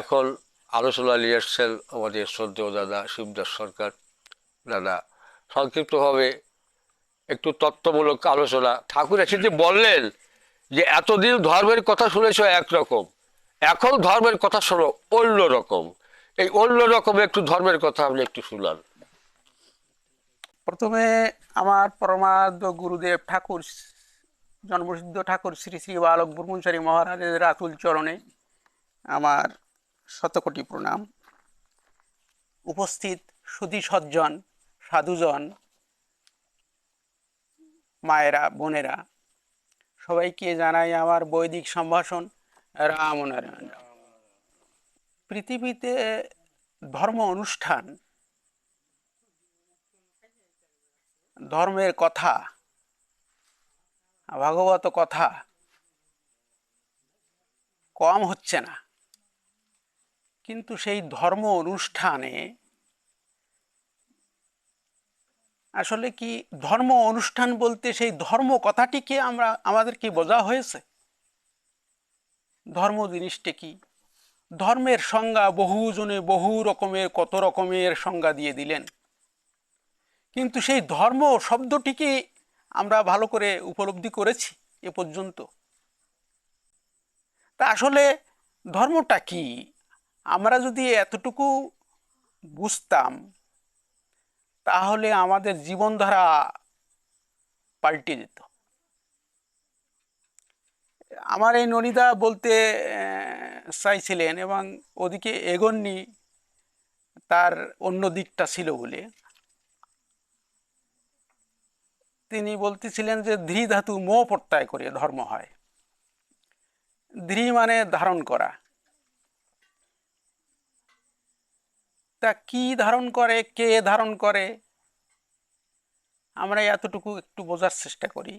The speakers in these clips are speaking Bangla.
এখন আলোচনা নিয়ে এসছেন আমাদের শ্রদ্ধেয় দাদা শিবদাস সরকার। দাদা, সংক্ষিপ্তভাবে একটু তত্ত্বমূলক আলোচনা। ঠাকুর এসে যে বললেন যে, এতদিন ধর্মের কথা শুনেছ একরকম, এখন ধর্মের কথা শোনো অন্য রকম এই অন্য রকম একটু ধর্মের কথা আপনি একটু শুনান। প্রথমে আমার পরমার্ধ গুরুদেব ঠাকুর, জন্মসিদ্ধ ঠাকুর শ্রী শ্রী বালক ব্রহ্মচারী মহারাজের আতুল চরণে আমার শতকোটি প্রণাম। উপস্থিত সুধী সজ্জন, সাধুজন, মায়েরা, বোনেরা, সবাইকে জানাই আমার বৈদিক সম্ভাষণ, রাম নারায়ণ। পৃথিবীতে ধর্ম অনুষ্ঠান, ধর্মের কথা, ভাগবত কথা কম হচ্ছে না। কিন্তু সেই ধর্ম অনুষ্ঠানে আসলে কি ধর্ম অনুষ্ঠান বলতে সেই ধর্ম কথাটিকে আমরা আমাদের কি বোঝা হয়েছে? ধর্ম জিনিসটা কি? ধর্মের সংজ্ঞা বহুজনে বহু রকমের, কত রকমের সংজ্ঞা দিয়ে দিলেন। কিন্তু সেই ধর্ম শব্দটিকে আমরা ভালো করে উপলব্ধি করেছি এ পর্যন্ত। তা আসলে ধর্মটা কি? আমরা যদি এতটুকু বুঝতাম, তাহলে আমাদের জীবনধারা পাল্টে যেত। আমার এই ননিদা বলতে চাইছিলেন এবং ওদিকে এগোননি, তার অন্য দিকটা ছিল বলে। তিনি বলতেছিলেন যে ধৃ ধাতু মোহ প্রত্যয় করে ধর্ম হয়। ধৃ মানে ধারণ করা। তা কি ধারণ করে, কে ধারণ করে? আমরা এতটুকু একটু বোঝার চেষ্টা করি।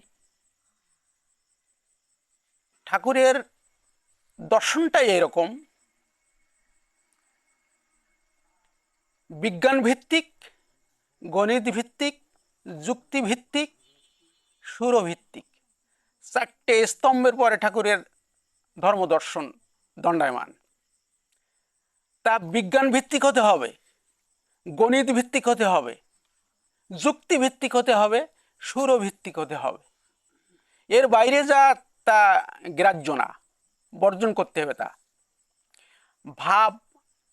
ঠাকুরের দর্শনটাই এরকম। বিজ্ঞান ভিত্তিক গণিত ভিত্তিক যুক্তি ভিত্তিক সুরভিত্তিক। চারটে স্তম্ভের পরে ঠাকুরের ধর্মদর্শন দণ্ডায়মান। তা বিজ্ঞান ভিত্তিক হতে হবে গণিত ভিত্তিক হতে হবে যুক্তি ভিত্তিক হতে হবে, সুরভিত্তিক হতে হবে। এর বাইরে যা তা গ্রাহ্য না, বর্জন করতে হবে তা। ভাব,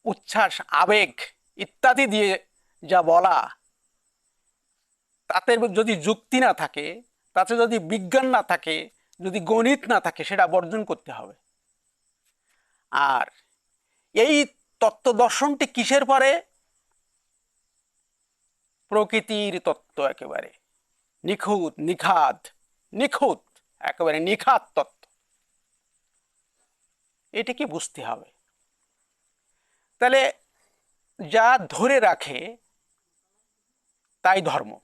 উচ্ছ্বাস, আবেগ ইত্যাদি দিয়ে যা বলা, তাতে যদি যুক্তি না থাকে, তাতে যদি বিজ্ঞান না থাকে, যদি গণিত না থাকে, সেটা বর্জন করতে হবে। আর এই তত্ত্ব দর্শনটি কিসের পরে? প্রকৃতির তত্ত্ব একেবারে। নিখুঁত নিখাত নিখুঁত, একেবারে নিখাত তত্ত্ব। এটাকে বুঝতে হবে? তাহলে যা ধরে রাখে, তাই ধর্ম।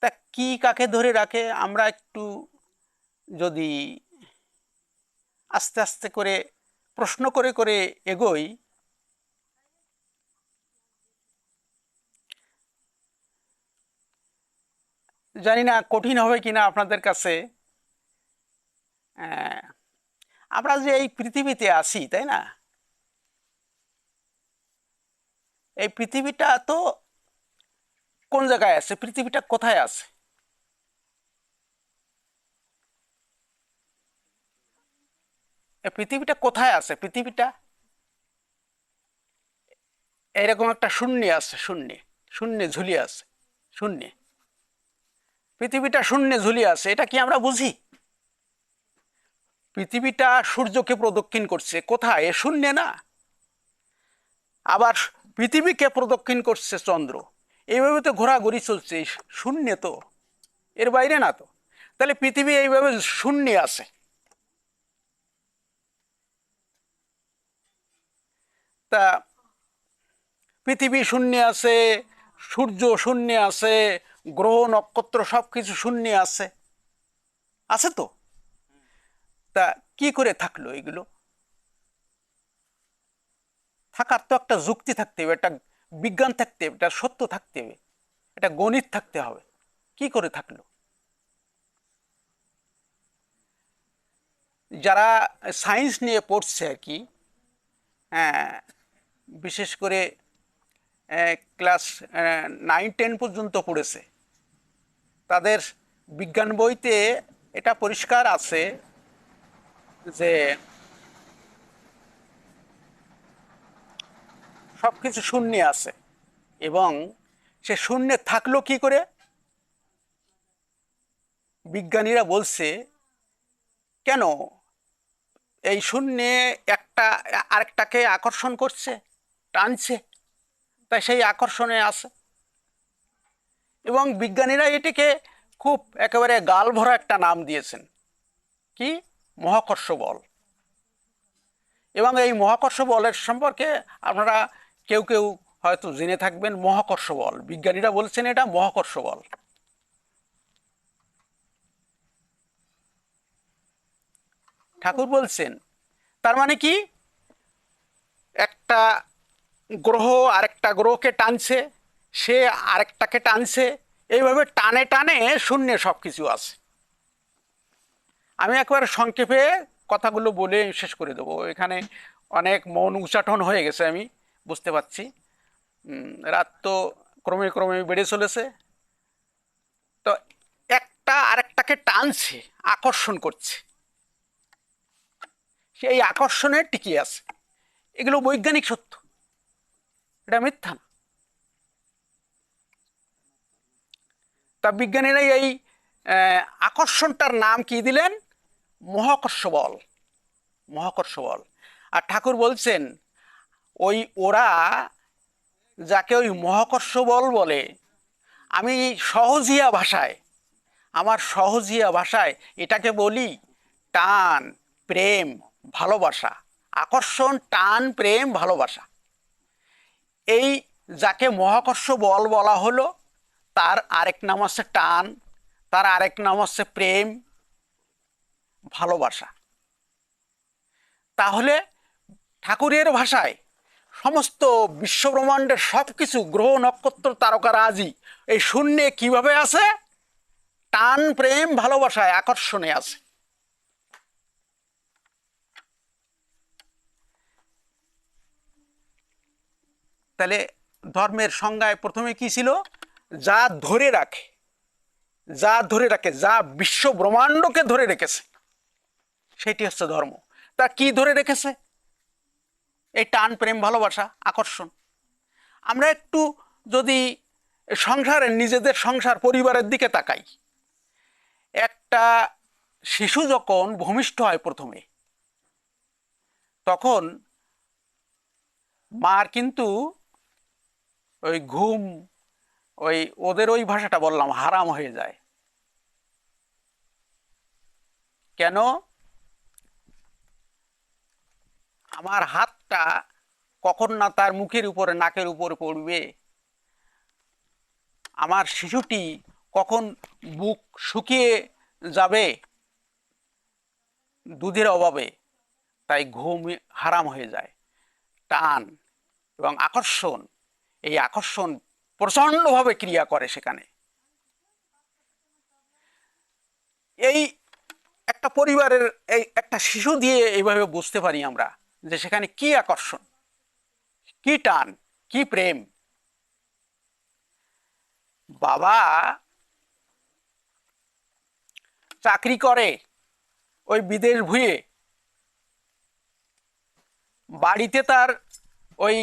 তা কি কাকে ধরে রাখে? আমরা একটু যদি আস্তে আস্তে করে প্রশ্ন করে করে এগোই। জানি না কঠিন হবে কিনা আপনাদের কাছে। আমরা যে এই পৃথিবীতে আছি, তাই না? এই পৃথিবীটা তো কোন জায়গায় আছে? পৃথিবীটা কোথায় আছে? পৃথিবীটা কোথায় আছে? পৃথিবীটা? এরকম একটা শূন্য আছে, শূন্যে। শূন্যে ঝুলিয়ে আছে, শূন্যে। পৃথিবীটা শূন্যে ঝুলিয়ে আছে, এটা কি আমরা বুঝি? পৃথিবীটা সূর্যকে প্রদক্ষিণ করছে, কোথায়? এ শূন্যে না? আবার পৃথিবীকে প্রদক্ষিণ করছে চন্দ্র। এইভাবে তো ঘোরাঘুরি চলছে, শূন্যে তো। এর বাইরে না তো। তাহলে পৃথিবী এইভাবে শূন্যে আছে। তা পৃথিবী শূন্য আছে সূর্য শূন্য আছে গ্রহ নক্ষত্র সব কিছু শূন্য আছে। আছে তো? তা কি করে থাকল এগুলো? থাকার তো একটা যুক্তি থাকতে হবে একটা বিজ্ঞান থাকতে হবে একটা সত্য থাকতে হবে একটা গণিত থাকতে হবে। কি করে থাকল? যারা সায়েন্স নিয়ে পড়ছে আর কি আহ, বিশেষ করে ক্লাস নাইন টেন পর্যন্ত পড়েছে। তাদের বিজ্ঞান বইতে এটা পরিষ্কার আছে যে সব কিছু শূন্যে আছে এবং সে শূন্যে থাকল কি করে? বিজ্ঞানীরা বলছে, কেন এই শূন্যে একটা, আরেকটাকে আকর্ষণ করছে? টানছে, তাই সেই আকর্ষণে আছে। এবং বিজ্ঞানীরা এটিকে খুব একেবারে গাল ভরা একটা নাম দিয়েছেন। কি? মহাকর্ষ বল। এবং এই মহাকর্ষ বলের সম্পর্কে আপনারা কেউ কেউ হয়তো জেনে থাকবেন, মহাকর্ষ বল। বিজ্ঞানীরা বলছেন এটা মহাকর্ষ বল। ঠাকুর বলছেন, তার মানে কি? একটা গ্রহ আরেকটা গ্রহকে টানছে, সে আরেকটাকে টানছে, এইভাবে টানে টানে শূন্যে সব কিছু আছে। আমি একবার সংক্ষেপে কথাগুলো বলে শেষ করে দেবো। এখানে অনেক মন উচ্চাটন হয়ে গেছে, আমি বুঝতে পারছি। রাত তো ক্রমে ক্রমে বেড়ে চলেছে। তো একটা আরেকটাকে টানছে, আকর্ষণ করছে। সেই আকর্ষণে টিকে আছে। এগুলো বৈজ্ঞানিক সত্য। এটা মিথ্যা। না তা বিজ্ঞানীরা এই আকর্ষণটার নাম কি দিলেন? মহাকর্ষ বল। মহাকর্ষ বল। আর ঠাকুর বলছেন, ওই ওরা যাকে ওই মহাকর্ষ বল বলে, আমি সহজিয়া ভাষায়, আমার সহজিয়া ভাষায় এটাকে বলি টান, প্রেম, ভালোবাসা। আকর্ষণ, টান, প্রেম, ভালোবাসা। এই যাকে মহাকর্ষ বল বলা হলো, তার আরেক নাম হচ্ছে টান, তার আরেক নাম হচ্ছে প্রেম, ভালোবাসা। তাহলে ঠাকুরের ভাষায় সমস্ত বিশ্বব্রহ্মাণ্ডের সব কিছু গ্রহ নক্ষত্র তারকা রাজি, এই শূন্যে কীভাবে আছে? টান, প্রেম, ভালোবাসায় আকর্ষণে আছে। তাহলে ধর্মের সংজ্ঞায় প্রথমে কি ছিল? যা ধরে রাখে, যা ধরে রাখে, যা বিশ্ব ব্রহ্মাণ্ডকে ধরে রেখেছে, সেটি হচ্ছে ধর্ম। তা কি ধরে রেখেছে? এই টান, প্রেম, ভালোবাসা, আকর্ষণ। আমরা একটু যদি সংসারের নিজেদের সংসার পরিবারের দিকে তাকাই, একটা শিশু যখন ভূমিষ্ঠ হয় প্রথমে, তখন মার কিন্তু ওই ঘুম, ওই ওদের ওই ভাষাটা বললাম, হারাম হয়ে যায়। কেন? আমার হাতটা কখন না তার মুখের উপরে, নাকের উপরে পড়বে? আমার শিশুটি কখন বুক শুকিয়ে যাবে? দুধের অভাবে। তাই ঘুম হারাম হয়ে যায়। টান এবং আকর্ষণ এই আকর্ষণ প্রচণ্ডভাবে ক্রিয়া করে সেখানে। এই একটা পরিবারের এই একটা শিশু দিয়ে এইভাবে বুঝতে পারি আমরা যে সেখানে কি আকর্ষণ, কি টান, কি প্রেম। বাবা চাকরি করে ওই বিদেশ ভুঁয়ে বাড়িতে তার ওই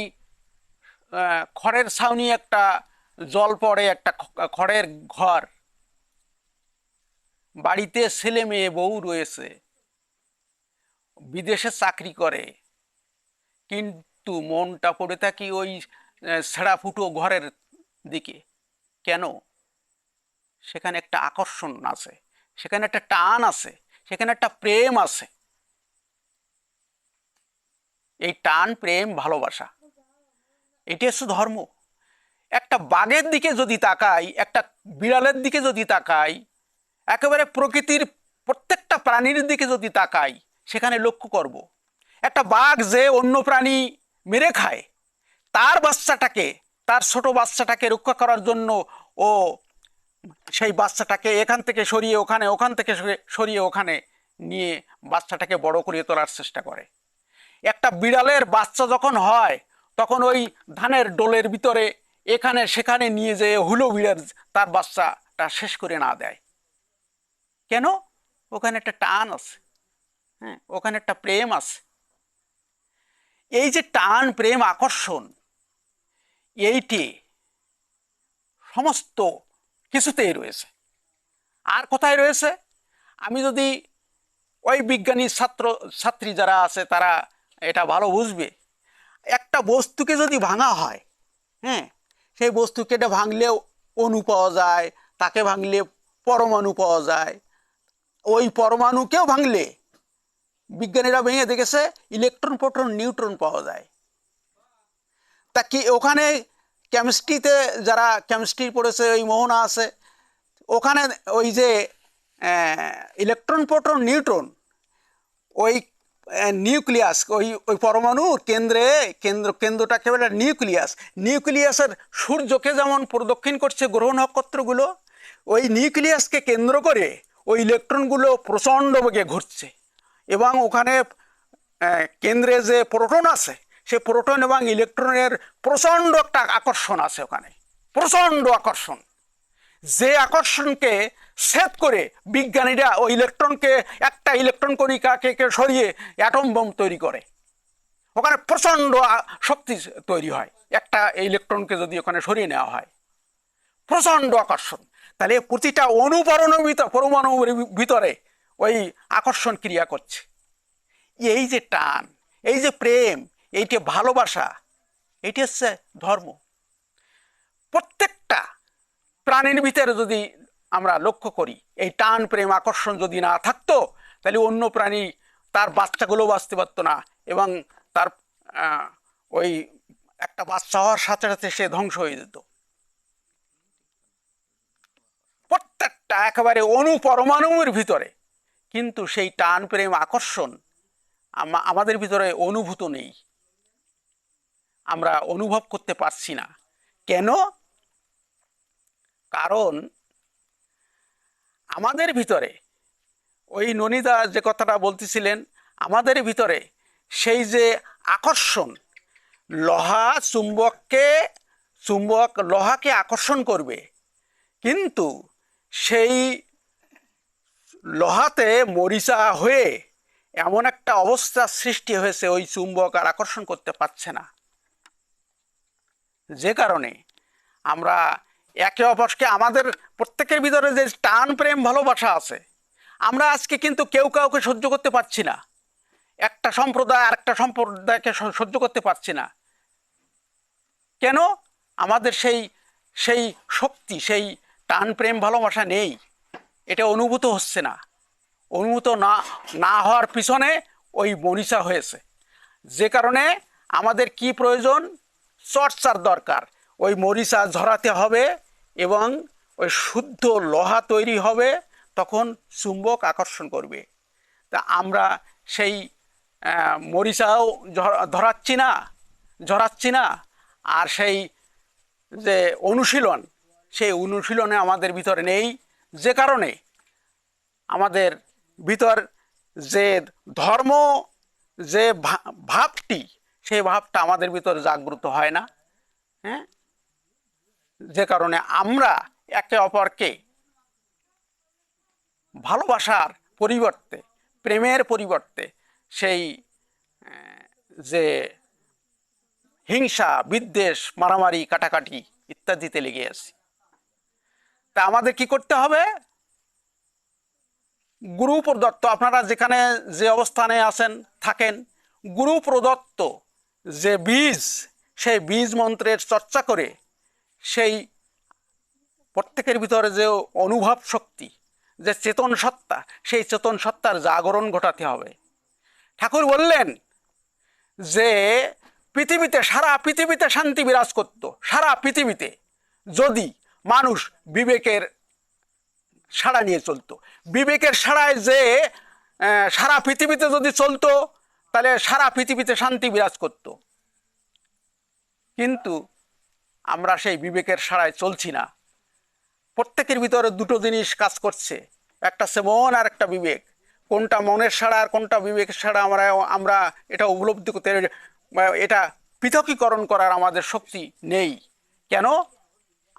খড়ের ছাউনি একটা, জল পড়ে একটা খড়ের ঘর। বাড়িতে ছেলে মেয়ে, বউ রয়েছে। বিদেশে চাকরি করে। কিন্তু মনটা পড়ে থাকি ওই ছেঁড়া ফুটো ঘরের দিকে। কেন? সেখানে একটা আকর্ষণ আছে। সেখানে একটা টান আছে। সেখানে একটা প্রেম আছে। এই টান, প্রেম, ভালোবাসা। এটি হচ্ছে ধর্ম। একটা বাঘের দিকে যদি তাকাই, একটা বিড়ালের দিকে যদি তাকাই, একেবারে প্রকৃতির প্রত্যেকটা প্রাণীর দিকে যদি তাকাই, সেখানে লক্ষ্য করব। একটা বাঘ যে অন্য প্রাণী মেরে খায়, তার বাচ্চাটাকে, তার ছোট বাচ্চাটাকে রক্ষা করার জন্য ও সেই বাচ্চাটাকে এখান থেকে সরিয়ে ওখানে, ওখান থেকে সরে- সরিয়ে ওখানে নিয়ে বাচ্চাটাকে বড় করিয়ে তোলার চেষ্টা করে। একটা বিড়ালের বাচ্চা যখন হয় তখন ওই ধানের ডোলের ভিতরে এখানে সেখানে নিয়ে যেয়ে হুলো বিড়াল তার বাচ্চাটা শেষ করে না দেয়। কেন? ওখানে একটা টান আছে। হ্যাঁ ওখানে একটা প্রেম আছে। এই যে টান, প্রেম, আকর্ষণ, এইটি সমস্ত কিছুতেই রয়েছে। আর কোথায় রয়েছে? আমি যদি ওই বিজ্ঞানী ছাত্র, ছাত্রী যারা আছে, তারা এটা ভালো বুঝবে। একটা বস্তুকে যদি ভাঙা হয় হ্যাঁ সেই বস্তুকে এটা ভাঙলেও অণু পাওয়া যায়, তাকে ভাঙলে পরমাণু পাওয়া যায়। ওই পরমাণুকেও ভাঙলে বিজ্ঞানীরা ভেঙে দেখেছে, ইলেকট্রন, প্রোটন, নিউট্রন পাওয়া যায়। তা কি ওখানে কেমিস্ট্রিতে যারা কেমিস্ট্রি পড়েছে, ওই মোহনা আছে, ওখানে ওই যে ইলেকট্রন, প্রোটন, নিউট্রন, ওই নিউক্লিয়াস, ওই ওই পরমাণু কেন্দ্রে, কেন্দ্র কেন্দ্রটাকে বলে নিউক্লিয়াস। নিউক্লিয়াসের সূর্যকে যেমন প্রদক্ষিণ করছে গ্রহ নক্ষত্রগুলো, ওই নিউক্লিয়াসকে কেন্দ্র করে ওই ইলেকট্রনগুলো প্রচণ্ড বেগে ঘুরছে এবং ওখানে কেন্দ্রে যে প্রোটন আছে সে প্রোটন এবং ইলেকট্রনের প্রচণ্ড একটা আকর্ষণ আছে ওখানে। প্রচণ্ড আকর্ষণ। যে আকর্ষণকে সেট করে বিজ্ঞানীরা ওই ইলেকট্রনকে, একটা ইলেকট্রন কণিকাকে সরিয়ে অ্যাটম বোম তৈরি করে। ওখানে প্রচণ্ড শক্তি তৈরি হয়। একটা ইলেকট্রনকে যদি ওখানে সরিয়ে নেওয়া হয়। প্রচণ্ড আকর্ষণ। তাহলে প্রতিটা অনুপরণের ভিতর পরমাণুর ভিতরে ওই আকর্ষণ ক্রিয়া করছে। এই যে টান, এই যে প্রেম, এইটি ভালোবাসা এটি হচ্ছে ধর্ম। প্রত্যেকটা প্রাণীর ভিতরে যদি আমরা লক্ষ্য করি, এই টান, প্রেম, আকর্ষণ যদি না থাকতো, তাহলে অন্য প্রাণী তার বাচ্চাগুলো বাঁচতে পারতো না এবং তার ওই একটা বাচ্চা হওয়ার সাথে সাথে সে ধ্বংস হয়ে যেত। প্রত্যেকটা একেবারে অণু পরমাণুর ভিতরে। কিন্তু সেই টান, প্রেম, আকর্ষণ আমাদের ভিতরে অনুভূত নেই। আমরা অনুভব করতে পারছি না। কেন? কারণ আমাদের ভিতরে, ওই ননিদা যে কথাটা বলতেছিলেন, আমাদের ভিতরে সেই যে আকর্ষণ, লোহা চুম্বককে, চুম্বক লোহাকে আকর্ষণ করবে। কিন্তু সেই লোহাতে মরিচা হয়ে এমন একটা অবস্থা সৃষ্টি হয়েছে, ওই চুম্বক আর আকর্ষণ করতে পারছে না। যে কারণে আমরা একে অপরকে আমাদের প্রত্যেকের ভিতরে যে টান, প্রেম, ভালোবাসা আছে, আমরা আজকে কিন্তু কেউ কাউকে সহ্য করতে পারছি না। একটা সম্প্রদায় আরেকটা সম্প্রদায়কে সহ্য করতে পারছি না। কেন? আমাদের সেই সেই শক্তি, সেই টান, প্রেম, ভালোবাসা নেই। এটা অনুভূত হচ্ছে না। অনুভূত না না হওয়ার পিছনে ওই মনীষা হয়েছে। যে কারণে আমাদের কি প্রয়োজন? চর্চার দরকার। ওই মরিচা ঝরাতে হবে এবং ওই শুদ্ধ লোহা তৈরি হবে, তখন চুম্বক আকর্ষণ করবে। তা আমরা সেই মরিচাও ধরাচ্ছি না, ঝরাচ্ছি না। আর সেই যে অনুশীলন, সেই অনুশীলনে আমাদের ভিতরে নেই। যে কারণে আমাদের ভিতর যে ধর্ম, যে ভাবটি, সেই ভাবটা আমাদের ভিতরে জাগ্রত হয় না। হ্যাঁ? যে কারণে আমরা একে অপরকে ভালোবাসার পরিবর্তে, প্রেমের পরিবর্তে সেই যে হিংসা, বিদ্বেষ, মারামারি, কাটাকাটি ইত্যাদিতে লেগে আছি। তা আমাদের কি করতে হবে? গুরু প্রদত্ত, আপনারা যেখানে যে অবস্থানে আছেন, থাকেন, গুরু প্রদত্ত যে বীজ, সেই বীজ মন্ত্রের চর্চা করে সেই প্রত্যেকের ভিতরে যে অনুভব শক্তি, যে চেতন সত্তা, সেই চেতন সত্তার জাগরণ ঘটাতে হবে। ঠাকুর বললেন যে, পৃথিবীতে, সারা পৃথিবীতে শান্তি বিরাজ করত। সারা পৃথিবীতে যদি মানুষ বিবেকের সাড়া নিয়ে চলতো। বিবেকের সাড়ায় যে সারা পৃথিবীতে যদি চলতো, তাহলে সারা পৃথিবীতে শান্তি বিরাজ করত। কিন্তু আমরা সেই বিবেকের সাড়ায় চলছি না। প্রত্যেকের ভিতরে দুটো জিনিস কাজ করছে। একটা হচ্ছে মন আর একটা বিবেক। কোনটা মনের ছাড়া আর কোনটা বিবেকের ছাড়া আমরা আমরা এটা উপলব্ধি করতে এটা পৃথকীকরণ করার আমাদের শক্তি নেই। কেন?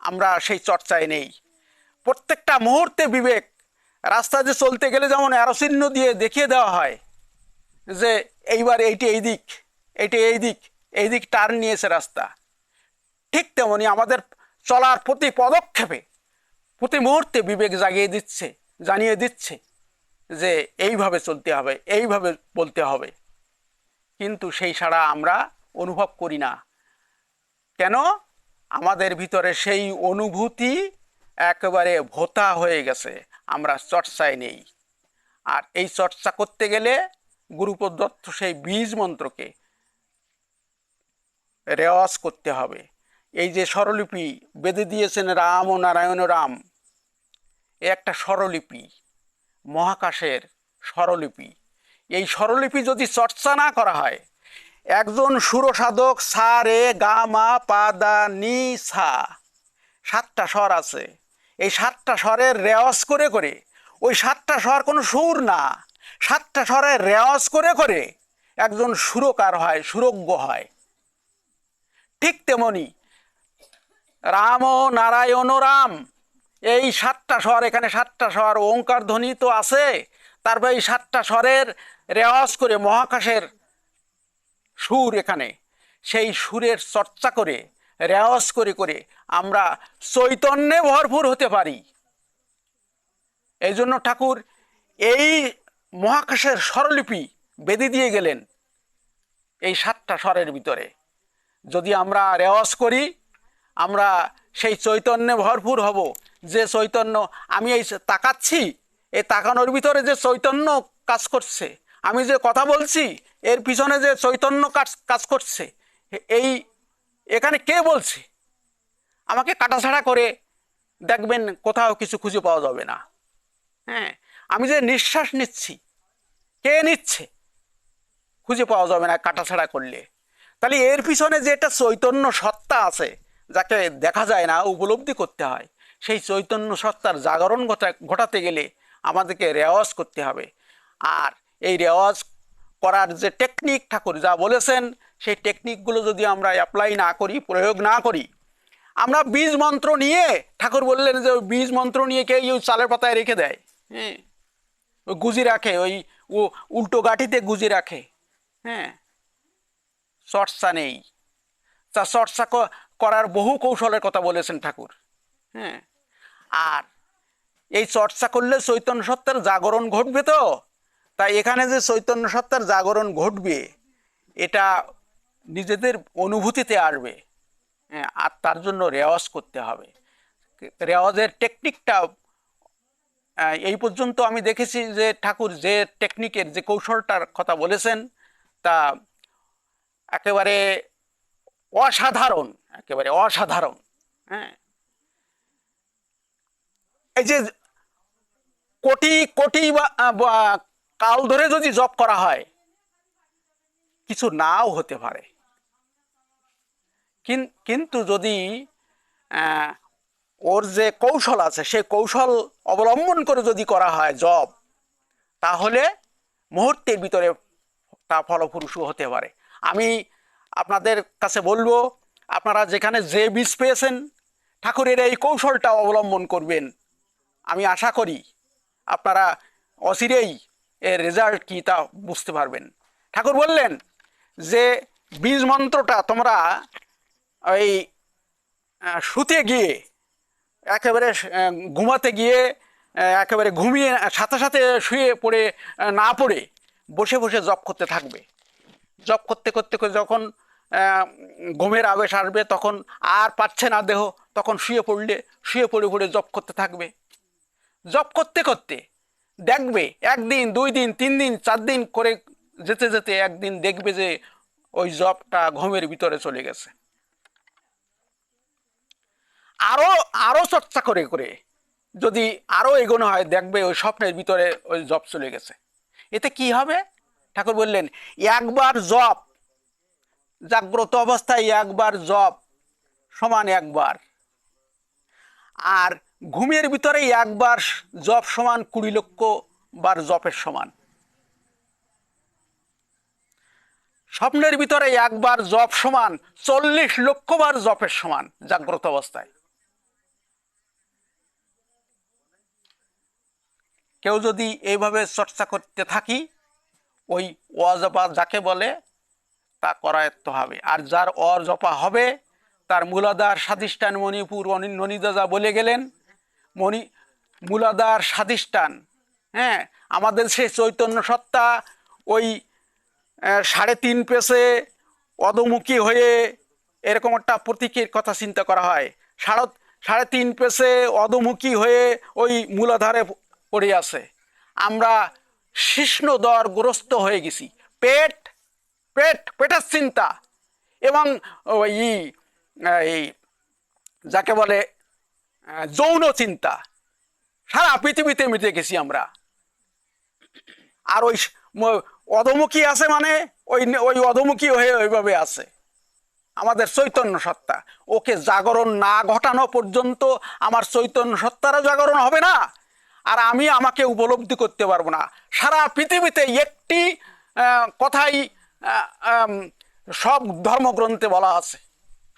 আমরা সেই চর্চায় নেই। প্রত্যেকটা মুহূর্তে বিবেক রাস্তা যে চলতে গেলে যেমন অ্যারোচিহ্ন দিয়ে দেখিয়ে দেওয়া হয় যে এইবার এইটি এই দিক, এইটি এই দিক এই দিক টার্ন নিয়েছে রাস্তা। ঠিক তেমনি আমাদের চলার প্রতি পদক্ষেপে প্রতি মুহূর্তে বিবেক জাগিয়ে দিচ্ছে, জানিয়ে দিচ্ছে যে এইভাবে চলতে হবে, এইভাবে বলতে হবে। কিন্তু সেই ছাড়া আমরা অনুভব করি না। কেন? আমাদের ভিতরে সেই অনুভূতি একেবারে ভোতা হয়ে গেছে, আমরা চর্চায় নেই। আর এই চর্চা করতে গেলে গুরুপদ দত্ত সেই বীজ মন্ত্রকে রেওয়াজ করতে হবে। এই যে স্বরলিপি বেঁধে দিয়েছেন রাম ও নারায়ণ রাম, এ একটা স্বরলিপি, মহাকাশের স্বরলিপি। এই স্বরলিপি যদি চর্চা না করা হয়, একজন সুরসাধক সা, রে, গা, মা, পা, দা, নি, সা, সাতটা স্বর আছে। এই সাতটা স্বরের রেওয়াজ করে করে, ওই সাতটা স্বর কোনো সুর না, সাতটা স্বরের রেওয়াজ করে করে একজন সুরকার হয়, সুরজ্ঞ হয়। ঠিক তেমনি রাম ও নারায়ণ রাম। এই সাতটা স্বর, এখানে সাতটা স্বর, ওঙ্কার ধ্বনি তো আছে। তারপর এই সাতটা স্বরের রেওয়াজ করে মহাকাশের সুর এখানে, সেই সুরের চর্চা করে, রেওয়াজ করে করে আমরা চৈতন্যে ভরপুর হতে পারি। এই জন্য ঠাকুর এই মহাকাশের স্বরলিপি বেঁধে দিয়ে গেলেন এই সাতটা স্বরের ভিতরে। যদি আমরা রেওয়াজ করি আমরা সেই চৈতন্যে ভরপুর হব। যে চৈতন্য আমি এই তাকাচ্ছি এই তাকানোর ভিতরে যে চৈতন্য কাজ করছে, আমি যে কথা বলছি, এর পিছনে যে চৈতন্য কাজ কাজ করছে, এই এখানে কে বলছে? আমাকে কাটাছাড়া করে দেখবেন কোথাও কিছু খুঁজে পাওয়া যাবে না। হ্যাঁ আমি যে নিঃশ্বাস নিচ্ছি, কে নিচ্ছে? খুঁজে পাওয়া যাবে না কাটাছাড়া করলে। তাহলে এর পিছনে যে একটা চৈতন্য সত্তা আছে যাকে দেখা যায় না, উপলব্ধি করতে হয়। সেই চৈতন্য সত্তার জাগরণ ঘটা, ঘটাতে গেলে আমাদেরকে রেওয়াজ করতে হবে। আর এই রেওয়াজ করার যে টেকনিক ঠাকুর যা বলেছেন, সেই টেকনিকগুলো যদি আমরা অ্যাপ্লাই না করি, প্রয়োগ না করি, আমরা বীজ মন্ত্র নিয়ে, ঠাকুর বললেন যে ওই বীজ মন্ত্র নিয়ে কে ওই চালের পাতায় রেখে দেয়? হ্যাঁ ওই গুজি রাখে, ওই ও উল্টো গাঠিতে গুজি রাখে। হ্যাঁ চর্চা নেই। তা চর্চা করার বহু কৌশলের কথা বলেছেন ঠাকুর। হ্যাঁ? আর এই চর্চা করলে চৈতন্য সত্তার জাগরণ ঘটবে তো? তাই এখানে যে চৈতন্য সত্তার জাগরণ ঘটবে, এটা নিজেদের অনুভূতিতে আসবে। হ্যাঁ আর তার জন্য রেওয়াজ করতে হবে। রেওয়াজের টেকনিকটা এই পর্যন্ত আমি দেখেছি যে ঠাকুর যে টেকনিকের যে কৌশলটার কথা বলেছেন, তা একেবারে অসাধারণ। একেবারে অসাধারণ। হ্যাঁ। এই যে কোটি কোটি বা- কাল ধরে যদি জব করা হয়, কিছু নাও হতে পারে। কিন্তু যদি ওর যে কৌশল আছে সেই কৌশল অবলম্বন করে যদি করা হয় জব তাহলে মুহূর্তের ভিতরে তা ফলপ্রসূ হতে পারে। আমি আপনাদের কাছে বলব আপনারা যেখানে যে বীজ পেয়েছেন, ঠাকুরের এই কৌশলটা অবলম্বন করবেন। আমি আশা করি আপনারা অচিরেই এর রেজাল্ট কী তা বুঝতে পারবেন। ঠাকুর বললেন যে বীজ মন্ত্রটা তোমরা ওই শুতে গিয়ে, একেবারে ঘুমাতে গিয়ে একেবারে ঘুমিয়ে, সাথে সাথে শুয়ে পড়ে না পড়ে, বসে বসে জব করতে থাকবে। জব করতে করতে করে যখন ঘুমের আবেশ আসবে, তখন আর পাচ্ছে না দেহ, তখন শুয়ে পড়লে, শুয়ে পড়ে পড়ে জব করতে থাকবে। জব করতে করতে দেখবে, একদিন, দুই দিন, তিন দিন, চার দিন করে যেতে যেতে একদিন দেখবে যে ওই জবটা ঘুমের ভিতরে চলে গেছে। আরও আরও চর্চা করে করে যদি আরও এগোনো হয়, দেখবে ওই স্বপ্নের ভিতরে ওই জব চলে গেছে। এতে কি হবে? ঠাকুর বললেন, একবার জব জাগ্রত অবস্থায় একবার জপ সমান একবার। আর ঘুমের ভিতরে একবার জপ সমান কুড়ি লক্ষ বার জপের সমান। স্বপ্নের ভিতরে একবার জপ সমান চল্লিশ লক্ষ বার জপের সমান জাগ্রত অবস্থায়। কেউ যদি এইভাবে চর্চা করতে থাকি, ওই ওয়াজবা যাকে বলে তা করায়ত্ত হবে। আর যার অজপা হবে, তার মূলাধার স্বাধিষ্ঠান মণিপুর ননিদাদা বলে গেলেন, মণি মূলাধার স্বাধিষ্ঠান হ্যাঁ আমাদের সেই চৈতন্য সত্তা ওই সাড়ে তিন পেসে অধমুখী হয়ে এরকম একটা প্রতীকের কথা চিন্তা করা হয়। সাড়ে সাড়ে তিন পেসে অধমুখী হয়ে ওই মূলাধারে পড়ে আছে। আমরা শিষ্ণদর গ্রস্ত হয়ে গেছি। পেট পেট, পেটের চিন্তা। এবং ওই এই যাকে বলে যৌন চিন্তা। সারা পৃথিবীতে মিটে গেছি আমরা। আর ওই অধমুখী আছে মানে ওই ওই অধমুখী হয়ে ওইভাবে আছে। আমাদের চৈতন্য সত্তা। ওকে জাগরণ না ঘটানো পর্যন্ত আমার চৈতন্য সত্তারও জাগরণ হবে না। আর আমি আমাকে উপলব্ধি করতে পারব না। সারা পৃথিবীতে একটি কথাই সব ধর্মগ্রন্থে বলা আছে।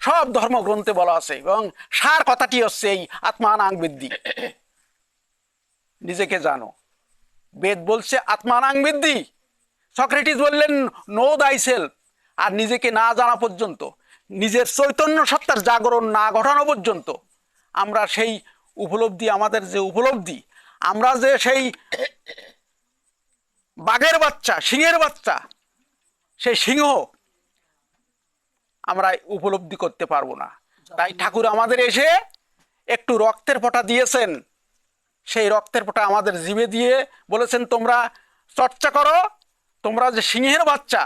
সব ধর্মগ্রন্থে বলা আছে এবং সার কথাটি হচ্ছে এই আত্মানাং বৃদ্ধি। নিজেকে জানো। বেদ বলছে আত্মানাং বৃদ্ধি। সক্রেটিস বললেন, নো দাই সেলফ। আর নিজেকে না জানা পর্যন্ত, নিজের চৈতন্য সত্তার জাগরণ না ঘটানো পর্যন্ত, আমরা সেই উপলব্ধি, আমাদের যে উপলব্ধি, আমরা যে সেই বাঘের বাচ্চা সিংহের বাচ্চা সেই সিংহ আমরা উপলব্ধি করতে পারব না। তাই ঠাকুর আমাদের এসে একটু রক্তের ফোঁটা দিয়েছেন। সেই রক্তের ফোঁটা আমাদের জিভে দিয়ে বলেছেন তোমরা চর্চা করো তোমরা যে সিংহের বাচ্চা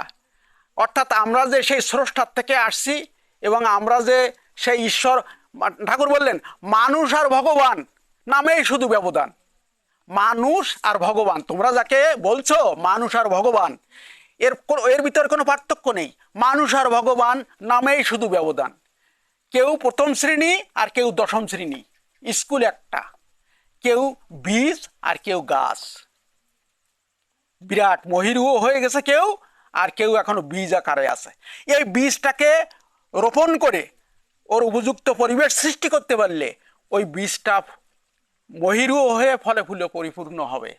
অর্থাৎ আমরা যে সেই স্রষ্টার থেকে আসছি এবং আমরা যে সেই ঈশ্বর ঠাকুর বললেন মানুষ আর ভগবান নামেই শুধু ব্যবধান। মানুষ আর ভগবান তোমরা যাকে বলছো মানুষ আর ভগবান এর এর ভিতরে কোনো পার্থক্য নেই। মানুষ আর ভগবান নামেই শুধু ব্যবধান। কেউ প্রথম শ্রেণি আর কেউ দশম শ্রেণি, স্কুল একটা। কেউ বীজ আর কেউ গাছ। বিরাট মহিরুও হয়ে গেছে কেউ, আর কেউ এখনও বীজ আকারে আছে। এই বীজটাকে রোপণ করে ওর উপযুক্ত পরিবেশ সৃষ্টি করতে পারলে ওই বীজটা মহিরুও হয়ে ফলে ফুলে পরিপূর্ণ হবে।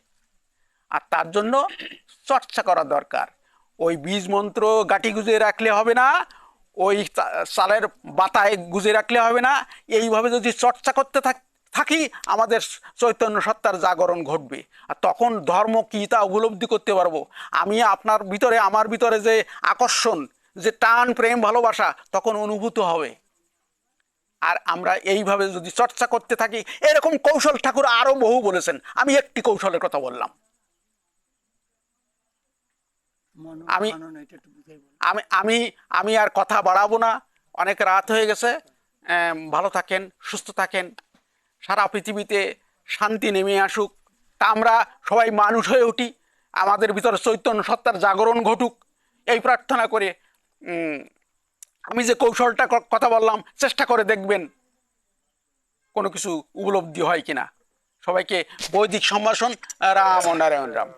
আর তার জন্য চর্চা করা দরকার। ওই বীজ মন্ত্র গাঁটি গুজে রাখলে হবে না, ওই চালের বাতায় গুজে রাখলে হবে না। এইভাবে যদি চর্চা করতে থাক- থাকি, আমাদের চৈতন্য সত্তার জাগরণ ঘটবে। আর তখন ধর্ম, কী তা উপলব্ধি করতে পারব। আমি আপনার ভিতরে, আমার ভিতরে যে আকর্ষণ, যে টান, প্রেম, ভালোবাসা, তখন অনুভূত হবে। আর আমরা এইভাবে যদি চর্চা করতে থাকি, এরকম কৌশল ঠাকুর আরও বহু বলেছেন। আমি একটি কৌশলের কথা বললাম। আমি- আমি আমি আমি আর কথা বাড়াবো না। অনেক রাত হয়ে গেছে। ভালো থাকেন সুস্থ থাকেন। সারা পৃথিবীতে শান্তি নেমে আসুক। তা আমরা সবাই মানুষ হয়ে উঠি। আমাদের ভিতরে চৈতন্য সত্তার জাগরণ ঘটুক। এই প্রার্থনা করে আমি যে কৌশলটা কথা বললাম চেষ্টা করে দেখবেন কোনো কিছু উপলব্ধি হয় কিনা। সবাইকে বৈদিক সম্ভাষণ রাম নারায়ণ রাম।